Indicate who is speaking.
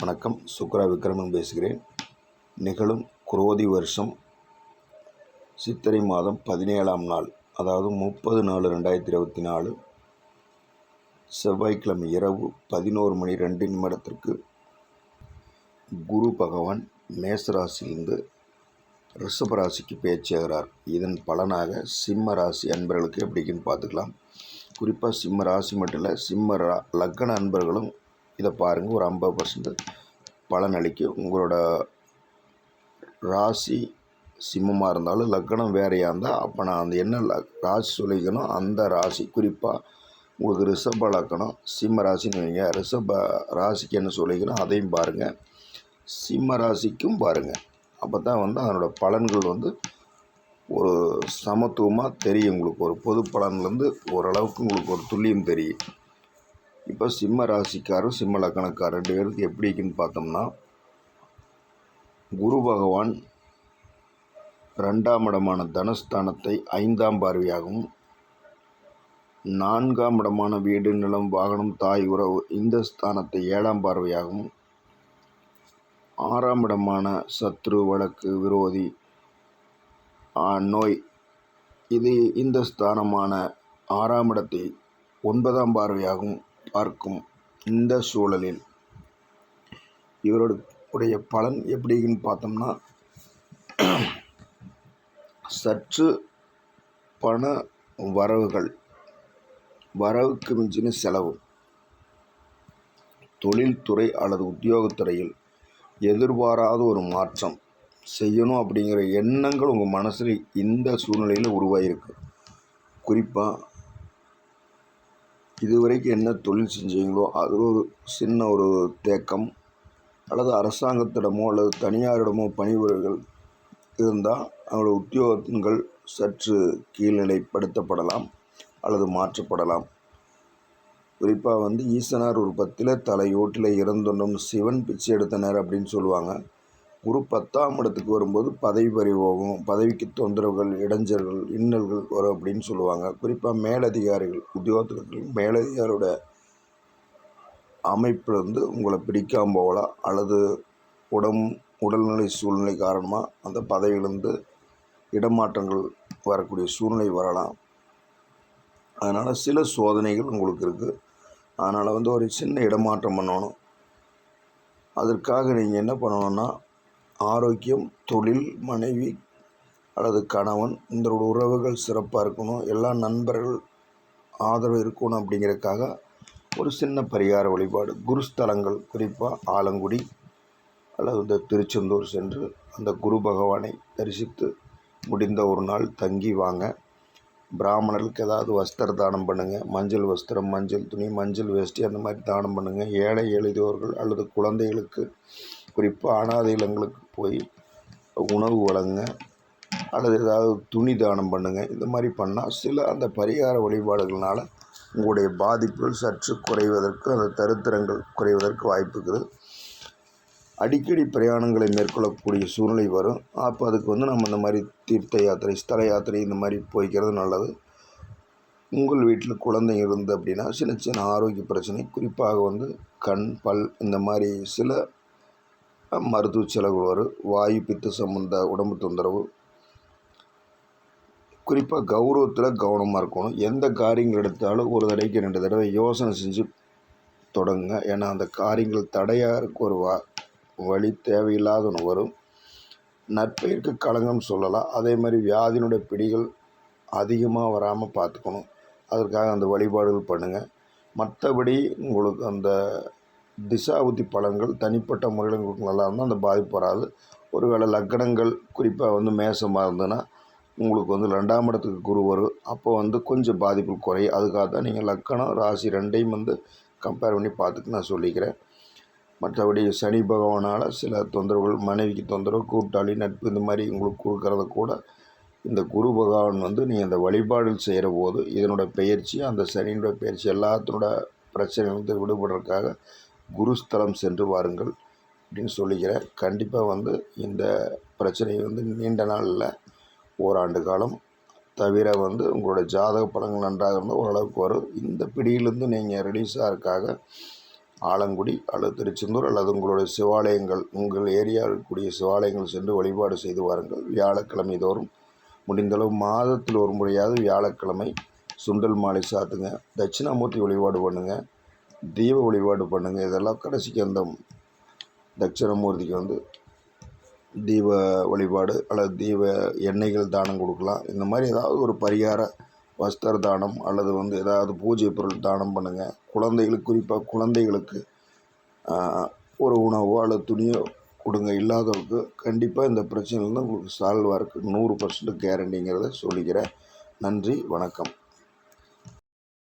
Speaker 1: வணக்கம். சுக்ரா விக்ரமன் பேசுகிறேன். நிகழும் குரோதி வருஷம் சித்திரை மாதம் பதினேழாம் நாள் அதாவது முப்பது நாலு ரெண்டாயிரத்தி இருபத்தி நாலு செவ்வாய்க்கிழமை இரவு பதினோரு மணி ரெண்டு நிமிடத்திற்கு குரு பகவான் மேசராசியிலிருந்து ரிஷபராசிக்கு பேச்சேகிறார். பேச்சாகிறார் இதன் பலனாக சிம்ம ராசி அன்பர்களுக்கு எப்படின்னு பார்த்துக்கலாம். குறிப்பாக சிம்ம ராசி மட்டும் இல்லை சிம்ம ரா லக்கண அன்பர்களும் இதை பாருங்கள் ஒரு ஐம்பது பர்சன்ட் பலன் அளிக்கும். உங்களோட ராசி சிம்மமாக இருந்தாலும் லக்கணம் வேறையாக இருந்தால் அப்போ நான் அந்த என்ன ல ராசி சொல்லிக்கணும் அந்த ராசி. குறிப்பாக உங்களுக்கு ரிஷப லக்கணம் சிம்ம ராசின்னு வைங்க. ரிஷப ராசிக்கு என்ன சொல்லிக்கணும் அதையும் பாருங்கள் சிம்ம ராசிக்கும் பாருங்கள் அப்போ தான் வந்து அதனோட பலன்கள் வந்து ஒரு சமத்துவமாக தெரியும். உங்களுக்கு ஒரு பொது பலன்லேருந்து ஓரளவுக்கு உங்களுக்கு ஒரு துல்லியம் தெரியும். இப்போ சிம்ம ராசிக்காரர் சிம்ம லக்கணக்காரர் ரெண்டு பேருக்கு எப்படி இருக்குன்னு பார்த்தோம்னா குரு பகவான் ரெண்டாம் இடமான தனஸ்தானத்தை ஐந்தாம் பார்வையாகவும் நான்காம் இடமான வீடு நிலம் வாகனம் தாய் உறவு இந்த ஸ்தானத்தை ஏழாம் பார்வையாகவும் ஆறாம் இடமான சத்ரு வழக்கு விரோதி நோய் இது இந்த ஸ்தானமான ஆறாம் இடத்தை ஒன்பதாம் பார்வையாகவும் பார்க்கும் இந்த சூழலில் இவருடைய பலன் எப்படின்னு பார்த்தோம்னா சற்று பண வரவுகள் வரவுக்கு மிஞ்சின செலவு தொழில்துறை அல்லது உத்தியோகத்துறையில் எதிர்பாராத ஒரு மாற்றம் செய்யணும் அப்படிங்கிற எண்ணங்கள் உங்கள் மனசில் இந்த சூழ்நிலையில் உருவாகிருக்கு குறிப்பாக இதுவரைக்கும் என்ன தொழில் செஞ்சீங்களோ அது ஒரு சின்ன ஒரு தேக்கம் அல்லது அரசாங்கத்திடமோ அல்லது தனியாரிடமோ பணிபுரிகள் இருந்தால் அவங்களோட உத்தியோகங்கள் சற்று கீழ்நிலைப்படுத்தப்படலாம் அல்லது மாற்றப்படலாம். குறிப்பாக வந்து ஈசனார் ஒரு பத்தில் தலையோட்டில் இறந்துண்டும் சிவன் பிச்சை எடுத்தனர் அப்படின்னு சொல்லுவாங்க. குரு பத்தாம் இடத்துக்கு வரும்போது பதவி பறிவோகம் பதவிக்கு தொந்தரவுகள் இடைஞ்சல்கள் இன்னல்கள் வரும் அப்படின்னு சொல்லுவாங்க. குறிப்பாக மேலதிகாரிகள் உத்தியோகத்தில் மேலதிகாரோட அமைப்பில் வந்து உங்களை பிடிக்காமல் போகலாம் அல்லது உடம் உடல்நிலை சூழ்நிலை காரணமாக அந்த பதவியிலேருந்து இடமாற்றங்கள் வரக்கூடிய சூழ்நிலை வரலாம் அதனால் சில சோதனைகள் உங்களுக்கு இருக்குது அதனால் வந்து ஒரு சின்ன இடமாற்றம் பண்ணணும். அதற்காக நீங்கள் என்ன பண்ணணுன்னா ஆரோக்கியம் தொழில் மனைவி அல்லது கணவன் இந்த உறவுகள் சிறப்பாக இருக்கணும் எல்லா நண்பர்கள் ஆதரவு இருக்கணும் அப்படிங்கிறதுக்காக ஒரு சின்ன பரிகார வழிபாடு. குருஸ்தலங்கள் குறிப்பாக ஆலங்குடி அல்லது இந்த திருச்செந்தூர் சென்று அந்த குரு பகவானை தரிசித்து முடிந்த ஒரு நாள் தங்கி வாங்க. பிராமணர்களுக்கு ஏதாவது வஸ்திர தானம் பண்ணுங்கள் மஞ்சள் வஸ்திரம் மஞ்சள் துணி மஞ்சள் வேஷ்டி அந்த மாதிரி தானம் பண்ணுங்கள் ஏழை எழுதியோர்கள் அல்லது குழந்தைகளுக்கு குறிப்பாக அனாதை இல்லங்களுக்கு போய் உணவு வழங்க அல்லது ஏதாவது துணி தானம் பண்ணுங்கள் இந்த மாதிரி பண்ணால் சில அந்த பரிகார வழிபாடுகள்னால் உங்களுடைய பாதிப்புகள் சற்று குறைவதற்கு அந்த தருத்திரங்கள் குறைவதற்கு வாய்ப்பு இருக்குது. அடிக்கடி பிரயாணங்களை மேற்கொள்ளக்கூடிய சூழ்நிலை வரும். அப்போ அதுக்கு வந்து நம்ம இந்த மாதிரி தீர்த்த யாத்திரை ஸ்தல யாத்திரை இந்த மாதிரி போய்க்கிறது நல்லது. உங்கள் வீட்டில் குழந்தை இருந்து அப்படின்னா சின்ன சின்ன ஆரோக்கிய பிரச்சனை குறிப்பாக வந்து கண் பல் இந்த மாதிரி சில மருத்துவ செலவு வரும் வாயு பித்து சம்மந்த உடம்பு தொந்தரவு. குறிப்பாக கௌரவத்தில் கவனமாக இருக்கணும். எந்த காரியங்கள் எடுத்தாலும் ஒரு தடவைக்கு ரெண்டு தடவை யோசனை செஞ்சு தொடங்குங்க ஏன்னா அந்த காரியங்கள் தடையாக இருக்க ஒரு வா வழி தேவையில்லாத ஒன்று வரும் நற்பெயருக்கு களங்கம் சொல்லலாம். அதே மாதிரி வியாதியினுடைய பிடிகள் அதிகமாக வராமல் பார்த்துக்கணும். அதற்காக அந்த வழிபாடுகள் பண்ணுங்கள் மற்றபடி உங்களுக்கு அந்த திசாபுத்தி பலன்கள் தனிப்பட்ட முறையில் உங்களுக்கு நல்லா இருந்தால் அந்த பாதிப்பு வராது. ஒருவேளை லக்கணங்கள் குறிப்பாக வந்து மேசமாக இருந்ததுன்னா உங்களுக்கு வந்து ரெண்டாம் இடத்துக்கு குரு வரும். அப்போ வந்து கொஞ்சம் பாதிப்பு குறையும். அதுக்காக தான் நீங்கள் லக்கணம் ராசி ரெண்டையும் வந்து கம்பேர் பண்ணி பார்த்துட்டு நான் சொல்லிக்கிறேன். மற்றபடி சனி பகவானால் சில தொந்தரவுகள் மனைவிக்கு தொந்தரவு கூட்டாளி நட்பு இந்த மாதிரி உங்களுக்கு கொடுக்கறத கூட இந்த குரு பகவான் வந்து நீங்கள் அந்த வழிபாடுகள் செய்கிற போது இதனோட பயிற்சி அந்த சனியோட பயிற்சி எல்லாத்தினோட பிரச்சனையிலிருந்து விடுபடுறதுக்காக குருஸ்தலம் சென்று வாருங்கள் அப்படின்னு சொல்லிக்கிறேன். கண்டிப்பாக வந்து இந்த பிரச்சனை வந்து நீண்ட நாளில் ஓராண்டு காலம் தவிர வந்து உங்களோட ஜாதக பலங்கள் நன்றாக இருந்தால் ஓரளவுக்கு வரும். இந்த பிடியிலிருந்து நீங்கள் ரிலீஸ் ஆகிறதுக்காக ஆலங்குடி அல்லது திருச்செந்தூர் அல்லது உங்களுடைய சிவாலயங்கள் உங்கள் ஏரியாவில் இருக்கக்கூடிய சிவாலயங்கள் சென்று வழிபாடு செய்து வாருங்கள். வியாழக்கிழமை தோறும் முடிந்தளவு மாதத்தில் ஒரு முறையாவது வியாழக்கிழமை சுண்டல் மாலை சாத்துங்க. தட்சிணாமூர்த்தி வழிபாடு பண்ணுங்கள் தீப வழிபாடு பண்ணுங்கள் இதெல்லாம் கடைசிக்கு அந்த தட்சிணமூர்த்திக்கு வந்து தீப வழிபாடு அல்லது தீப எண்ணெய்கள் தானம் கொடுக்கலாம். இந்த மாதிரி ஏதாவது ஒரு பரிகார வஸ்திர தானம் அல்லது வந்து ஏதாவது பூஜை பொருள் தானம் பண்ணுங்கள் குழந்தைகளுக்கு குறிப்பாக குழந்தைகளுக்கு ஒரு உணவோ அல்லது துணியோ கொடுங்க. இல்லாதவருக்கு கண்டிப்பாக இந்த பிரச்சனையிலேருந்து உங்களுக்கு சால்வாக இருக்குது நூறு பர்சன்ட் கேரண்டிங்கிறத சொல்லிக்கிறேன். நன்றி வணக்கம்.